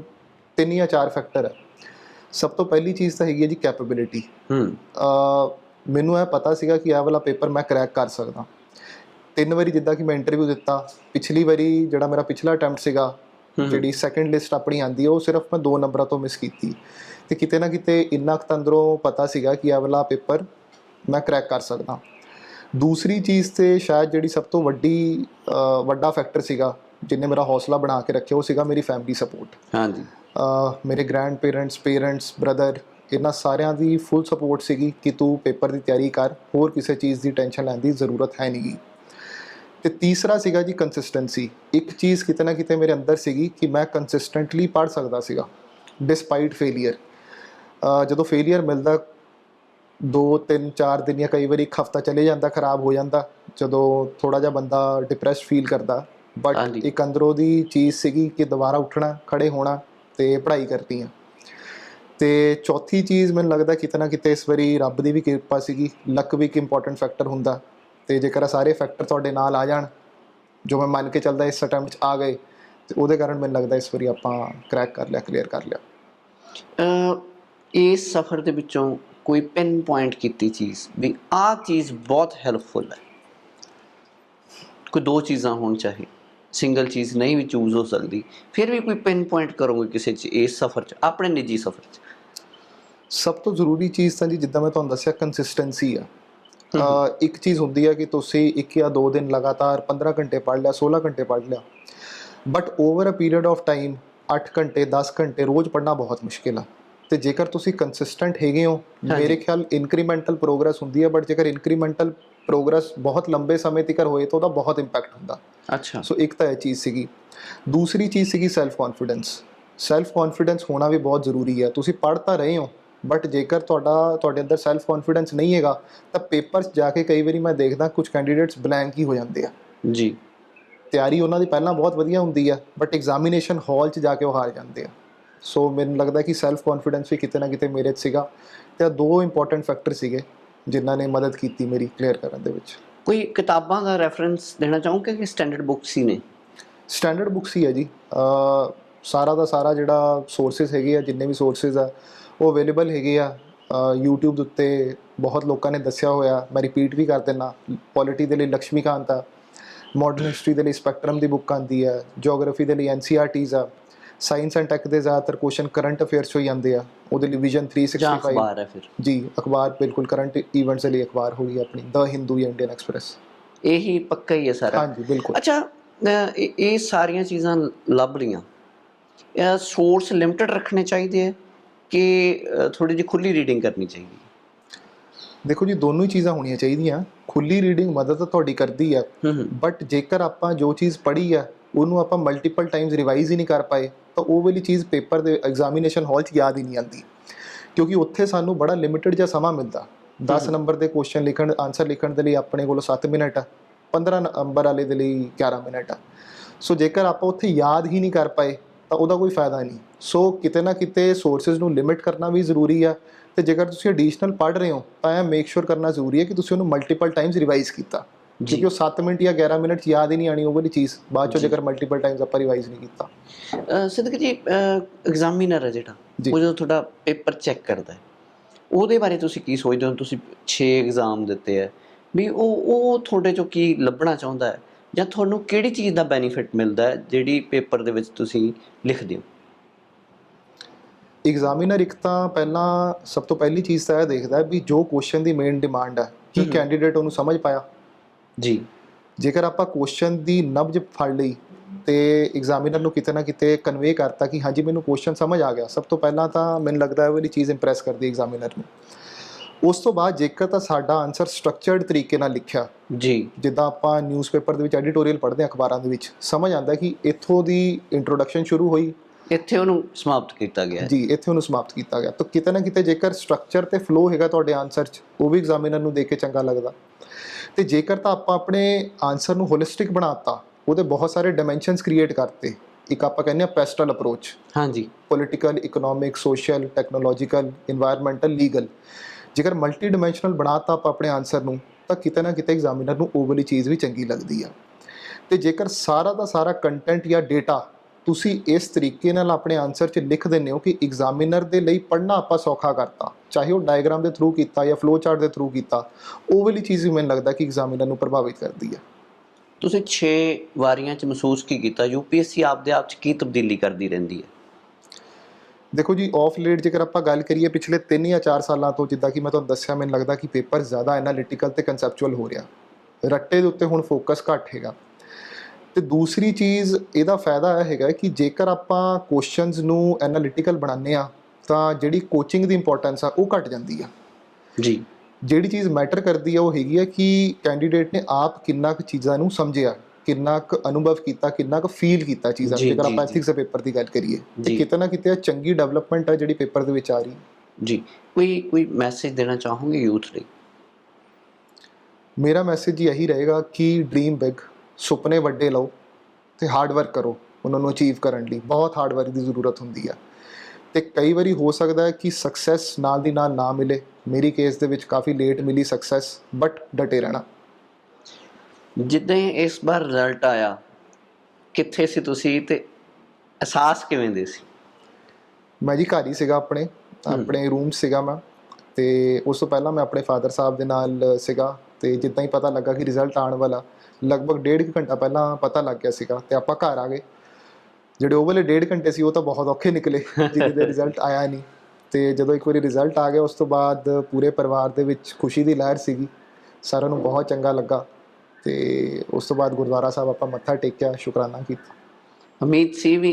ਤਿੰਨ ਜਾਂ ਚਾਰ ਫੈਕਟਰ ਹੈ ਸਭ ਤੋਂ ਪਹਿਲੀ ਚੀਜ਼ ਤਾਂ ਹੈਗੀ ਹੈ ਜੀ ਕੈਪੇਬਿਲਿਟੀ ਹੂੰ। ਮੈਨੂੰ ਇਹ ਪਤਾ ਸੀਗਾ ਕਿ ਇਹ ਵਾਲਾ ਪੇਪਰ ਮੈਂ ਕਰੈਕ ਕਰ ਸਕਦਾ। ਤਿੰਨ ਵਾਰੀ ਜਿੱਦਾਂ ਕਿ ਮੈਂ ਇੰਟਰਵਿਊ ਦਿੱਤਾ ਪਿਛਲੀ ਵਾਰੀ ਜਿਹੜਾ ਮੇਰਾ ਪਿਛਲਾ ਅਟੈਂਪਟ ਸੀਗਾ। ਜਿਹੜੀ ਸੈਕੰਡ ਲਿਸਟ ਆਪਣੀ ਆਂਦੀ ਹੈ ਉਹ ਸਿਰਫ ਮੈਂ ਦੋ ਨੰਬਰਾਂ ਤੋਂ ਮਿਸ ਕੀਤੀ। ਤੇ ਕਿਤੇ ਨਾ ਕਿਤੇ ਇੰਨਾ ਕੁ ਤਾਂ ਅੰਦਰੋਂ ਪਤਾ ਸੀਗਾ ਕਿ ਇਹ ਵਾਲਾ ਪੇਪਰ ਮੈਂ ਕਰੈਕ ਕਰ ਸਕਦਾ। ਦੂਸਰੀ ਚੀਜ਼ ਤੇ ਸ਼ਾਇਦ ਜਿਹੜੀ ਸਭ ਤੋਂ ਵੱਡੀ ਵੱਡਾ ਫੈਕਟਰ ਸੀਗਾ ਜਿਨੇ ਮੇਰਾ ਹੌਸਲਾ ਬਣਾ ਕੇ ਰੱਖਿਆ ਉਹ ਸੀਗਾ ਮੇਰੀ ਫੈਮਿਲੀ ਸਪੋਰਟ ਹਾਂਜੀ। ਮੇਰੇ ਗ੍ਰੈਂਡ ਪੇਰੈਂਟਸ ਪੇਰੈਂਟਸ ਬ੍ਰਦਰ ਇਹਨਾਂ ਸਾਰਿਆਂ ਦੀ ਫੁੱਲ ਸਪੋਰਟ ਸੀਗੀ ਕਿ ਤੂੰ ਪੇਪਰ ਦੀ ਤਿਆਰੀ ਕਰ ਹੋਰ ਕਿਸੇ ਚੀਜ਼ ਦੀ ਟੈਨਸ਼ਨ ਲੈਣ ਦੀ ਜ਼ਰੂਰਤ ਹੈ ਨਹੀਂਗੀ ਤੇ ਤੀਸਰਾ ਸੀਗਾ ਜੀ ਕੰਸਿਸਟੈਂਸੀ ਇੱਕ ਚੀਜ਼ ਕਿਤੇ ਨਾ ਕਿਤੇ ਮੇਰੇ ਅੰਦਰ ਸੀਗੀ ਕਿ ਮੈਂ ਕੰਸਿਸਟੈਂਟਲੀ ਪੜ੍ਹ ਸਕਦਾ ਸੀਗਾ ਡਿਸਪਾਈਟ ਫੇਲਿਅਰ ਜਦੋਂ ਫੇਲਿਅਰ ਮਿਲਦਾ 2 3 4 ਦਿਨ ਜਾਂ ਕਈ ਵਾਰੀ ਇੱਕ ਹਫਤਾ ਚਲੇ ਜਾਂਦਾ ਖਰਾਬ ਹੋ ਜਾਂਦਾ ਜਦੋਂ ਥੋੜਾ ਜਿਹਾ ਬੰਦਾ ਡਿਪਰੈਸ ਫੀਲ ਕਰਦਾ ਬਟ। ਇੱਕ ਅੰਦਰੋਂ ਦੀ ਚੀਜ਼ ਸੀਗੀ ਕਿ ਦੁਬਾਰਾ ਉੱਠਣਾ ਖੜੇ ਹੋਣਾ ਤੇ ਪੜ੍ਹਾਈ ਕਰਨੀ ਆ। ਤੇ ਚੌਥੀ ਚੀਜ਼ ਮੈਨੂੰ ਲੱਗਦਾ ਕਿਤੇ ਨਾ ਕਿਤੇ ਇਸ ਵਾਰੀ ਰੱਬ ਦੀ ਵੀ ਕਿਰਪਾ ਸੀਗੀ ਲੱਕ ਵੀ ਇੱਕ ਇੰਪੋਰਟੈਂਟ ਫੈਕਟਰ ਹੁੰਦਾ। ਤੇ ਜੇਕਰ ਸਾਰੇ ਫੈਕਟਰ ਤੁਹਾਡੇ ਨਾਲ ਆ ਜਾਣ ਜੋ ਮੈਂ ਮੰਨ ਕੇ ਚੱਲਦਾ ਇਸ ਅਟੈਂਪਟ 'ਚ ਆ ਗਏ ਤੇ ਉਹਦੇ ਕਾਰਨ ਮੈਨੂੰ ਲੱਗਦਾ ਇਸ ਵਾਰੀ ਆਪਾਂ ਕਰੈਕ ਕਰ ਲਿਆ ਕਲੀਅਰ ਕਰ ਲਿਆ। ਇਸ ਸਫ਼ਰ ਦੇ ਵਿੱਚੋਂ ਕੋਈ ਪਿਨ ਪੁਆਇੰਟ ਕੀਤੀ ਚੀਜ਼ ਵੀ ਆਹ ਚੀਜ਼ ਬਹੁਤ ਹੈਲਪਫੁਲ ਹੈ। ਕੋਈ ਦੋ ਚੀਜ਼ਾਂ ਹੋਣ ਚਾਹੇ ਸਿੰਗਲ ਚੀਜ਼ ਨਹੀਂ ਵੀ ਚੂਜ਼ ਹੋ ਸਕਦੀ ਫਿਰ ਵੀ ਕੋਈ ਪਿਨ ਪੁਆਇੰਟ ਕਰੋਗੇ ਕਿਸੇ ਚ ਇਸ ਸਫ਼ਰ ਚ ਆਪਣੇ ਨਿੱਜੀ ਸਫ਼ਰ ਚ? ਸਭ ਤੋਂ ਜ਼ਰੂਰੀ ਚੀਜ਼ ਤਾਂ ਜੀ ਜਿੱਦਾਂ ਮੈਂ ਤੁਹਾਨੂੰ ਦੱਸਿਆ ਕੰਸਿਸਟੈਂਸੀ ਆ। ਇੱਕ ਚੀਜ਼ ਹੁੰਦੀ ਹੈ ਕਿ ਤੁਸੀਂ ਇੱਕ ਜਾਂ ਦੋ ਦਿਨ ਲਗਾਤਾਰ 15 ਘੰਟੇ ਪੜ੍ਹ ਲਿਆ 16 ਘੰਟੇ ਪੜ੍ਹ ਲਿਆ। But over a period of time 8 ਘੰਟੇ 10 ਘੰਟੇ ਰੋਜ਼ ਪੜ੍ਹਨਾ ਬਹੁਤ ਮੁਸ਼ਕਿਲ ਆ। ਤੇ ਜੇਕਰ ਤੁਸੀਂ ਕੰਸਿਸਟੈਂਟ ਹੈਗੇ ਹੋ ਮੇਰੇ ਖਿਆਲ ਇਨਕਰੀਮੈਂਟਲ ਪ੍ਰੋਗਰੈਸ ਹੁੰਦੀ ਹੈ ਬਟ ਜੇਕਰ ਇਨਕਰੀਮੈਂਟਲ ਪ੍ਰੋਗਰੈਸ ਬਹੁਤ ਲੰਬੇ ਸਮੇਂ ਤੱਕ ਹੋਏ ਤਾਂ ਉਹਦਾ ਬਹੁਤ ਇੰਪੈਕਟ ਹੁੰਦਾ। ਅੱਛਾ। ਸੋ ਇੱਕ ਤਾਂ ਇਹ ਚੀਜ਼ ਸੀਗੀ। ਦੂਸਰੀ ਚੀਜ਼ ਸੀਗੀ ਸੈਲਫ ਕੌਨਫੀਡੈਂਸ ਸੈਲਫ ਕੌਨਫੀਡੈਂਸ ਹੋਣਾ ਵੀ ਬਹੁਤ ਜ਼ਰੂਰੀ ਹੈ। ਤੁਸੀਂ ਪੜ੍ਹ ਤਾਂ ਰਹੇ ਹੋ ਬਟ ਜੇਕਰ ਤੁਹਾਡਾ ਤੁਹਾਡੇ ਅੰਦਰ ਸੈਲਫ ਕੌਨਫੀਡੈਂਸ ਨਹੀਂ ਹੈਗਾ ਤਾਂ ਪੇਪਰਸ ਜਾ ਕੇ ਕਈ ਵਾਰੀ ਮੈਂ ਦੇਖਦਾ ਕੁਝ ਕੈਂਡੀਡੇਟਸ ਬਲੈਂਕ ਹੀ ਹੋ ਜਾਂਦੇ ਆ। ਜੀ। ਤਿਆਰੀ ਉਹਨਾਂ ਦੀ ਪਹਿਲਾਂ ਬਹੁਤ ਵਧੀਆ ਹੁੰਦੀ ਆ ਬਟ ਐਗਜ਼ਾਮੀਨੇਸ਼ਨ ਹਾਲ 'ਚ ਜਾ ਕੇ ਉਹ ਹਾਰ ਜਾਂਦੇ ਆ। ਸੋ ਮੈਨੂੰ ਲੱਗਦਾ ਕਿ ਸੈਲਫ ਕੌਨਫੀਡੈਂਸ ਵੀ ਕਿਤੇ ਨਾ ਕਿਤੇ ਮੇਰੇ 'ਚ ਸੀਗਾ ਤੇ ਦੋ ਇੰਪੋਰਟੈਂਟ ਫੈਕਟਰ ਸੀਗੇ ਜਿਨ੍ਹਾਂ ਨੇ ਮਦਦ ਕੀਤੀ ਮੇਰੀ ਕਲੀਅਰ ਕਰਨ ਦੇ ਵਿੱਚ। ਕੋਈ ਕਿਤਾਬਾਂ ਦਾ ਰੈਫਰੈਂਸ ਦੇਣਾ ਚਾਹੋਗੇ ਕਿ ਸਟੈਂਡਰਡ ਬੁੱਕਸ ਹੀ ਨੇ? ਸਟੈਂਡਰਡ ਬੁੱਕਸ ਹੀ ਹੈ ਜੀ। ਸਾਰਾ ਦਾ ਸਾਰਾ ਜਿਹੜਾ ਸੋਰਸਸ ਹੈਗੇ ਆ ਜਿੰਨੇ ਵੀ ਸੋਰਸਸ ਆ ਉਹ ਅਵੇਲੇਬਲ ਹੈਗੇ ਆ YouTube ਦੇ ਉੱਤੇ ਬਹੁਤ ਲੋਕਾਂ ਨੇ ਦੱਸਿਆ ਹੋਇਆ ਮੈਂ ਰਿਪੀਟ ਵੀ ਕਰ ਦਿੰਦਾ ਪੋਲਿਟੀ ਦੇ ਲਈ ਲక్ష్ਮੀਕਾਂਤ ਆ ਮਾਡਰਨ ਹਿਸਟਰੀ ਦੇ ਲਈ ਸਪੈਕਟਰਮ ਦੀ ਬੁੱਕ ਆਂਦੀ ਆ ਜੀਓਗ੍ਰਾਫੀ ਦੇ ਲਈ ਐਨਸੀਆਰਟੀਜ਼ ਆ ਸਾਇੰਸ ਐਂਡ ਟੈਕ ਦੇ ਜ਼ਿਆਦਾਤਰ ਕੁਐਸਚਨ ਕਰੰਟ ਅਫੇਅਰਸ ਹੋਈ ਜਾਂਦੇ ਆ ਉਹਦੇ ਲਈ ਵਿਜ਼ਨ ਜਾਂ 365 ਅਖਬਾਰ ਹੈ ਫਿਰ। ਜੀ ਅਖਬਾਰ ਬਿਲਕੁਲ ਕਰੰਟ ਇਵੈਂਟਸ ਦੇ ਲਈ ਅਖਬਾਰ ਹੋਈ ਆਪਣੀ ਦ ਹਿੰਦੂ ਜਾਂ ਇੰਡੀਅਨ ਐਕਸਪ੍ਰੈਸ ਇਹੀ ਪੱਕਾ ਹੀ ਹੈ ਸਾਰਾ। ਹਾਂਜੀ ਬਿਲਕੁਲ। ਅੱਛਾ ਇਹ ਸਾਰੀਆਂ ਚੀਜ਼ਾਂ ਲੱਭ ਲੀਆਂ ਇਹ ਸੋਰਸ ਲਿਮਟਿਡ ਰੱਖਣੇ ਚਾਹੀਦੇ ਆ। ਕਿ ਥੋੜੀ ਜਿਹੀ ਖੁੱਲੀ ਰੀਡਿੰਗ ਕਰਨੀ ਚਾਹੀਦੀ ਹੈ? ਦੇਖੋ ਜੀ ਦੋਨੋਂ ਹੀ ਚੀਜ਼ਾਂ ਹੋਣੀਆਂ ਚਾਹੀਦੀਆਂ। ਖੁੱਲੀ ਰੀਡਿੰਗ ਮਦਦ ਤਾਂ ਤੁਹਾਡੀ ਕਰਦੀ ਆ। ਬਟ ਜੇਕਰ ਆਪਾਂ ਜੋ ਚੀਜ਼ ਪੜ੍ਹੀ ਆ ਉਹਨੂੰ ਆਪਾਂ ਮਲਟੀਪਲ ਟਾਈਮਸ ਰਿਵਾਈਜ਼ ਹੀ ਨਹੀਂ ਕਰ ਪਾਏ ਤਾਂ ਉਹ ਵਾਲੀ ਚੀਜ਼ ਪੇਪਰ ਦੇ ਐਗਜ਼ਾਮੀਨੇਸ਼ਨ ਹਾਲ 'ਚ ਯਾਦ ਹੀ ਨਹੀਂ ਆਉਂਦੀ। ਕਿਉਂਕਿ ਉੱਥੇ ਸਾਨੂੰ ਬੜਾ ਲਿਮਿਟਿਡ ਜਿਹਾ ਸਮਾਂ ਮਿਲਦਾ। 10 ਨੰਬਰ ਦੇ ਕੁਐਸਚਨ ਲਿਖਣ ਆਨਸਰ ਲਿਖਣ ਦੇ ਲਈ ਆਪਣੇ ਕੋਲ 7 ਮਿੰਟ ਆ। 15 ਨੰਬਰ ਵਾਲੇ ਦੇ ਲਈ 11 ਮਿੰਟ ਆ। ਸੋ ਜੇਕਰ ਆਪਾਂ ਉੱਥੇ ਯਾਦ ਹੀ ਨਹੀਂ ਕਰ ਪਾਏ ਤਾਂ ਉਹਦਾ ਕੋਈ ਫਾਇਦਾ ਨਹੀਂ। ਸੋ ਕਿਤੇ ਨਾ ਕਿਤੇ ਸੋਰਸਸ ਨੂੰ ਲਿਮਿਟ ਕਰਨਾ ਵੀ ਜ਼ਰੂਰੀ ਆ ਤੇ ਜੇਕਰ ਤੁਸੀਂ ਐਡੀਸ਼ਨਲ ਪੜ੍ਹ ਰਹੇ ਹੋ ਤਾਂ ਇਹ ਮੇਕ ਸ਼ੋਰ ਕਰਨਾ ਜ਼ਰੂਰੀ ਹੈ ਕਿ ਤੁਸੀਂ ਉਹਨੂੰ ਮਲਟੀਪਲ ਟਾਈਮਸ ਰਿਵਾਈਜ਼ ਕੀਤਾ। ਕਿਉਂਕਿ ਉਹ 7 ਮਿੰਟ ਜਾਂ 11 ਮਿੰਟ ਯਾਦ ਹੀ ਨਹੀਂ ਆਣੀ ਉਹ ਵਾਲੀ ਚੀਜ਼ ਬਾਅਦ ਚੋਂ। ਜੇਕਰ ਮਲਟੀਪਲ ਟਾਈਮਸ ਆਪਾਂ ਰਿਵਾਈਜ਼ ਨਹੀਂ ਕੀਤਾ। ਸਿੱਧਕ ਜੀ ਐਗਜ਼ਾਮੀਨਰ ਹੈ ਜਿਹੜਾ। ਉਹ ਜਦੋਂ ਤੁਹਾਡਾ ਪੇਪਰ ਚੈੱਕ ਕਰਦਾ ਹੈ ਉਹਦੇ ਬਾਰੇ ਤੁਸੀਂ ਕੀ ਸੋਚਦੇ ਹੋ? ਤੁਸੀਂ 6 ਐਗਜ਼ਾਮ ਦਿੱਤੇ ਹੈ ਵੀ ਉਹ ਉਹ ਤੁਹਾਡੇ ਚੋਂ ਕੀ ਲੱਭਣਾ ਚਾਹੁੰਦਾ ਹੈ? ਜਾਂ ਤੁਹਾਨੂੰ ਕਿਹੜੀ ਚੀਜ਼ ਦਾ ਬੈਨੀਫਿਟ ਮਿਲਦਾ ਹੈ ਜਿਹੜੀ ਪੇਪਰ ਦੇ ਵਿੱਚ ਤੁਸੀਂ ਲਿਖਦੇ ਹੋ? ਐਗਜ਼ਾਮੀਨਰ ਇੱਕ ਤਾਂ ਪਹਿਲਾਂ ਸਭ ਤੋਂ ਪਹਿਲੀ ਚੀਜ਼ ਤਾਂ ਇਹ ਦੇਖਦਾ ਹੈ ਵੀ ਜੋ ਕੁਐਸਚਨ ਦੀ ਮੇਨ ਡਿਮਾਂਡ ਹੈ ਕੀ। ਕੈਂਡੀਡੇਟ ਉਹਨੂੰ ਸਮਝ ਪਾਇਆ? ਜੀ। ਜੇਕਰ ਆਪਾਂ ਕੁਐਸਚਨ ਦੀ ਨਬਜ ਫੜ ਲਈ ਤੇ ਐਗਜ਼ਾਮੀਨਰ ਨੂੰ ਕਿਤੇ ਨਾ ਕਿਤੇ ਕਨਵੇ ਕਰਤਾ ਕਿ ਹਾਂਜੀ ਮੈਨੂੰ ਕੁਐਸਚਨ ਸਮਝ ਆ ਗਿਆ ਸਭ ਤੋਂ ਪਹਿਲਾਂ ਤਾਂ ਮੈਨੂੰ ਲੱਗਦਾ ਹੈ ਉਹ ਵਾਲੀ ਚੀਜ਼ ਇੰਪ੍ਰੈਸ ਕਰਦੀ ਐਗਜ਼ਾਮੀਨਰ ਨੂੰ। ਉਸ ਤੋਂ ਬਾਅਦ ਜੇਕਰ ਤਾਂ ਸਾਡਾ ਆਨਸਰ ਸਟਰਕਚਰਡ ਤਰੀਕੇ ਨਾਲ ਲਿਖਿਆ ਜੀ। ਜਿੱਦਾਂ ਆਪਾਂ ਨਿਊਜ਼ਪੇਪਰ ਦੇ ਵਿੱਚ ਐਡੀਟੋਰੀਅਲ ਪੜ੍ਹਦੇ ਹਾਂ ਅਖਬਾਰਾਂ ਦੇ ਵਿੱਚ ਸਮਝ ਆਉਂਦਾ ਕਿ ਇੱਥੋਂ ਦੀ ਇੰਟਰੋਡਕਸ਼ਨ ਸ਼ੁਰੂ ਹੋਈ। ਇੱਥੇ ਉਹਨੂੰ ਸਮਾਪਤ ਕੀਤਾ ਗਿਆ। ਜੀ ਇੱਥੇ ਉਹਨੂੰ ਸਮਾਪਤ ਕੀਤਾ ਗਿਆ। ਤਾਂ ਕਿਤੇ ਨਾ ਕਿਤੇ ਜੇਕਰ ਸਟਰਕਚਰ ਤੇ ਫਲੋ ਹੈਗਾ ਤੁਹਾਡੇ ਆਨਸਰ 'ਚ ਉਹ ਵੀ ਐਗਜ਼ਾਮੀਨਰ ਨੂੰ ਦੇਖ ਕੇ ਚੰਗਾ ਲੱਗਦਾ। ਤੇ ਜੇਕਰ ਤਾਂ ਆਪਾਂ ਆਪਣੇ ਆਨਸਰ ਨੂੰ ਹੋਲਿਸਟਿਕ ਬਣਾਤਾ ਉਹਦੇ ਬਹੁਤ ਸਾਰੇ ਡਾਈਮੈਂਸ਼ਨਸ ਕ੍ਰੀਏਟ ਕਰਤੇ। ਇੱਕ ਆਪਾਂ ਕਹਿੰਦੇ ਆ ਪੈਸਟਲ ਅਪਰੋਚ ਹਾਂਜੀ। Political economic social technological environmental legal ਜੇਕਰ ਮਲਟੀ ਡਾਈਮੈਂਸ਼ਨਲ ਬਣਾਤਾ ਆਪਾਂ ਆਪਣੇ ਆਨਸਰ ਨੂੰ, ਤਾਂ ਕਿਤੇ ਨਾ ਕਿਤੇ ਐਗਜ਼ਾਮੀਨਰ ਨੂੰ ਉਹ ਵਾਲੀ ਚੀਜ਼ ਵੀ ਚੰਗੀ ਲੱਗਦੀ ਆ। ਤੇ ਜੇਕਰ ਸਾਰਾ ਦਾ ਸਾਰਾ ਕੰਟੈਂਟ ਜਾਂ ਡੇਟਾ ਤੁਸੀਂ ਇਸ ਤਰੀਕੇ ਨਾਲ ਆਪਣੇ ਆਨਸਰ 'ਚ ਲਿਖ ਦਿੰਦੇ ਹੋ ਕਿ ਐਗਜ਼ਾਮੀਨਰ ਦੇ ਲਈ ਪੜ੍ਹਨਾ ਆਪਾਂ ਸੌਖਾ ਕਰਤਾ, ਚਾਹੇ ਉਹ ਡਾਇਗਰਾਮ ਦੇ ਥਰੂ ਕੀਤਾ ਜਾਂ ਫਲੋ ਚਾਰਟ ਦੇ ਥਰੂ ਕੀਤਾ, ਉਹ ਵਾਲੀ ਚੀਜ਼ ਵੀ ਮੈਨੂੰ ਲੱਗਦਾ ਕਿ ਐਗਜ਼ਾਮੀਨਰ ਨੂੰ ਪ੍ਰਭਾਵਿਤ ਕਰਦੀ ਹੈ ਤੁਸੀਂ 6 ਵਾਰੀਆਂ ਚ ਮਹਿਸੂਸ ਕੀ ਕੀਤਾ? ਯੂਪੀਐਸਸੀ ਆਪਦੇ ਆਪ ਚ ਕੀ ਤਬਦੀਲੀ ਕਰਦੀ ਰਹਿੰਦੀ ਹੈ? ਦੇਖੋ ਜੀ ਆਫ ਲੇਟ ਜੇਕਰ ਆਪਾਂ ਗੱਲ ਕਰੀਏ ਪਿਛਲੇ 3 ਜਾਂ 4 ਸਾਲਾਂ ਤੋਂ ਜਿੱਦਾਂ ਕਿ ਮੈਂ ਤੁਹਾਨੂੰ ਦੱਸਿਆ ਮੈਨੂੰ ਲੱਗਦਾ ਕਿ ਪੇਪਰ ਜ਼ਿਆਦਾ ਐਨਾਲਿਟੀਕਲ ਤੇ ਕਨਸੈਪਚੁਅਲ ਹੋ ਰਿਹਾ। ਰੱਟੇ ਦੇ ਉੱਤੇ ਹੁਣ ਫੋਕਸ ਘੱਟ ਹੈਗਾ। ਤੇ ਦੂਸਰੀ ਚੀਜ਼ ਇਹਦਾ ਫਾਇਦਾ ਇਹ ਹੈਗਾ ਕਿ ਜੇਕਰ ਆਪਾਂ ਕੁਐਸਚਨਸ ਨੂੰ ਐਨਾਲਿਟੀਕਲ ਬਣਾਉਂਦੇ ਆ ਤਾਂ ਜਿਹੜੀ ਕੋਚਿੰਗ ਦੀ ਇੰਪੋਰਟੈਂਸ ਆ ਉਹ ਘਟ ਜਾਂਦੀ ਆ। ਜੀ। ਜਿਹੜੀ ਚੀਜ਼ ਮੈਟਰ ਕਰਦੀ ਆ ਉਹ ਹੈਗੀ ਆ ਕਿ ਕੈਂਡੀਡੇਟ ਨੇ ਆਪ ਕਿੰਨਾ ਕੁ ਚੀਜ਼ਾਂ ਨੂੰ ਸਮਝਿਆ। ਕਿੰਨਾ ਕੁ ਅਨੁਭਵ ਕੀਤਾ ਕਿੰਨਾ ਕੁ ਫੀਲ ਕੀਤਾ ਚੀਜ਼ਾਂ। ਜੀ, ਜੇਕਰ ਜੀ, ਆਪਾਂ ਜੀ। ਐਥਿਕਸ ਦੇ ਪੇਪਰ ਦੀ ਗੱਲ ਕਰੀਏ ਤੇ ਜੀ। ਕਿਤੇ ਨਾ ਕਿਤੇ ਇਹ ਚੰਗੀ ਡਿਵੈਲਪਮੈਂਟ ਹੈ ਜਿਹੜੀ ਪੇਪਰ ਦੇ ਵਿੱਚ ਆ ਰਹੀ ਜੀ ਕੋਈ ਕੋਈ ਮੈਸੇਜ ਦੇਣਾ ਚਾਹੋਗੇ ਯੂਥ ਲਈ ਮੇਰਾ ਮੈਸੇਜ ਇਹੀ ਰਹੇਗਾ ਕਿ ਡ੍ਰੀਮ ਬਿਗ ਸੁਪਨੇ ਵੱਡੇ ਲਓ ਤੇ ਹਾਰਡ ਵਰਕ ਕਰੋ ਉਹਨਾਂ ਨੂੰ ਅਚੀਵ ਕਰਨ ਲਈ ਬਹੁਤ ਹਾਰਡ ਵਰਕ ਦੀ ਜ਼ਰੂਰਤ ਹੁੰਦੀ ਆ ਤੇ ਕਈ ਵਾਰੀ ਹੋ ਸਕਦਾ ਹੈ ਕਿ ਸਕਸੈਸ ਨਾਲ ਦੀ ਨਾਲ ਨਾ ਮਿਲੇ ਮੇਰੀ ਕੇਸ ਦੇ ਵਿੱਚ ਕਾਫੀ ਲੇਟ ਮਿਲੀ ਸਕਸੈਸ ਬਟ ਡਟੇ ਰਹਿਣਾ ਜਿੱਦਾਂ ਹੀ ਇਸ ਵਾਰ ਰਿਜ਼ਲਟ ਆਇਆ ਕਿੱਥੇ ਸੀ ਤੁਸੀਂ ਤੇ ਅਹਿਸਾਸ ਕਿਵੇਂ ਦੇ ਸੀ? ਮੈਂ ਜੀ ਘਰ ਹੀ ਸੀਗਾ ਆਪਣੇ ਆਪਣੇ ਰੂਮ ਸੀਗਾ ਮੈਂ ਤੇ ਉਸ ਤੋਂ ਪਹਿਲਾਂ ਮੈਂ ਆਪਣੇ ਫਾਦਰ ਸਾਹਿਬ ਦੇ ਨਾਲ ਸੀਗਾ ਤੇ ਜਿੱਦਾਂ ਹੀ ਪਤਾ ਲੱਗਾ ਕਿ ਰਿਜ਼ਲਟ ਆਉਣ ਵਾਲਾ ਲਗਭਗ ਡੇਢ ਕੁ ਘੰਟਾ ਪਹਿਲਾਂ ਪਤਾ ਲੱਗ ਗਿਆ ਸੀਗਾ ਤੇ ਆਪਾਂ ਘਰ ਆ ਗਏ। ਜਿਹੜੇ ਉਹ ਵਾਲੇ ਡੇਢ ਘੰਟੇ ਸੀ ਉਹ ਤਾਂ ਬਹੁਤ ਔਖੇ ਨਿਕਲੇ ਜਿਹਦੇ ਦੇ ਰਿਜ਼ਲਟ ਆਇਆ ਨਹੀਂ। ਤੇ ਜਦੋਂ ਇੱਕ ਵਾਰੀ ਰਿਜ਼ਲਟ ਆ ਗਿਆ ਉਸ ਤੋਂ ਬਾਅਦ ਪੂਰੇ ਪਰਿਵਾਰ ਦੇ ਵਿੱਚ ਖੁਸ਼ੀ ਦੀ ਲਹਿਰ ਸੀਗੀ ਸਾਰਿਆਂ ਨੂੰ ਬਹੁਤ ਚੰਗਾ ਲੱਗਾ। ਤੇ ਉਸ ਤੋਂ ਬਾਅਦ ਗੁਰਦੁਆਰਾ ਸਾਹਿਬ ਆਪਾਂ ਮੱਥਾ ਟੇਕਿਆ ਸ਼ੁਕਰਾਨਾ ਕੀਤਾ। ਉਮੀਦ ਸੀ ਵੀ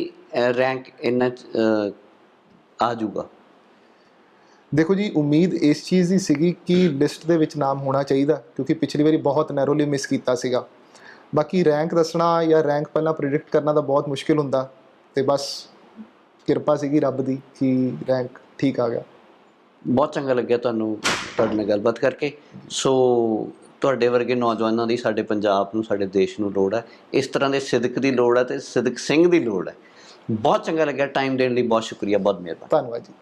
ਰੈਂਕ ਇੰਨਾ ਆ ਜਾਊਗਾ। ਦੇਖੋ ਜੀ ਉਮੀਦ ਇਸ ਚੀਜ਼ ਦੀ ਸੀਗੀ ਕਿ ਲਿਸਟ ਦੇ ਵਿੱਚ ਨਾਮ ਹੋਣਾ ਚਾਹੀਦਾ ਕਿਉਂਕਿ ਪਿਛਲੀ ਵਾਰੀ ਬਹੁਤ ਨੈਰੋਲੀ ਮਿਸ ਕੀਤਾ ਸੀਗਾ। ਬਾਕੀ ਰੈਂਕ ਦੱਸਣਾ ਜਾਂ ਰੈਂਕ ਪਹਿਲਾਂ ਪ੍ਰਿਡਿਕਟ ਕਰਨਾ ਤਾਂ ਬਹੁਤ ਮੁਸ਼ਕਿਲ ਹੁੰਦਾ ਤੇ ਬਸ ਕਿਰਪਾ ਸੀਗੀ ਰੱਬ ਦੀ ਕਿ ਰੈਂਕ ਠੀਕ ਆ ਗਿਆ। ਬਹੁਤ ਚੰਗਾ ਲੱਗਿਆ ਤੁਹਾਨੂੰ ਤੁਹਾਡੇ ਨਾਲ ਗੱਲਬਾਤ ਕਰਕੇ। ਸੋ ਤੁਹਾਡੇ ਵਰਗੇ ਨੌਜਵਾਨਾਂ ਦੀ ਸਾਡੇ ਪੰਜਾਬ ਨੂੰ, ਸਾਡੇ ਦੇਸ਼ ਨੂੰ ਲੋੜ ਹੈ। ਇਸ ਤਰ੍ਹਾਂ ਦੇ ਸਿਦਕ ਦੀ ਲੋੜ ਹੈ ਤੇ ਸਿਦਕ ਸਿੰਘ ਦੀ ਲੋੜ ਹੈ। ਬਹੁਤ ਚੰਗਾ ਲੱਗਿਆ ਟਾਈਮ ਦੇਣ ਲਈ, ਬਹੁਤ ਸ਼ੁਕਰੀਆ, ਬਹੁਤ ਮਿਹਰਬਾਨੀ। ਧੰਨਵਾਦ ਜੀ।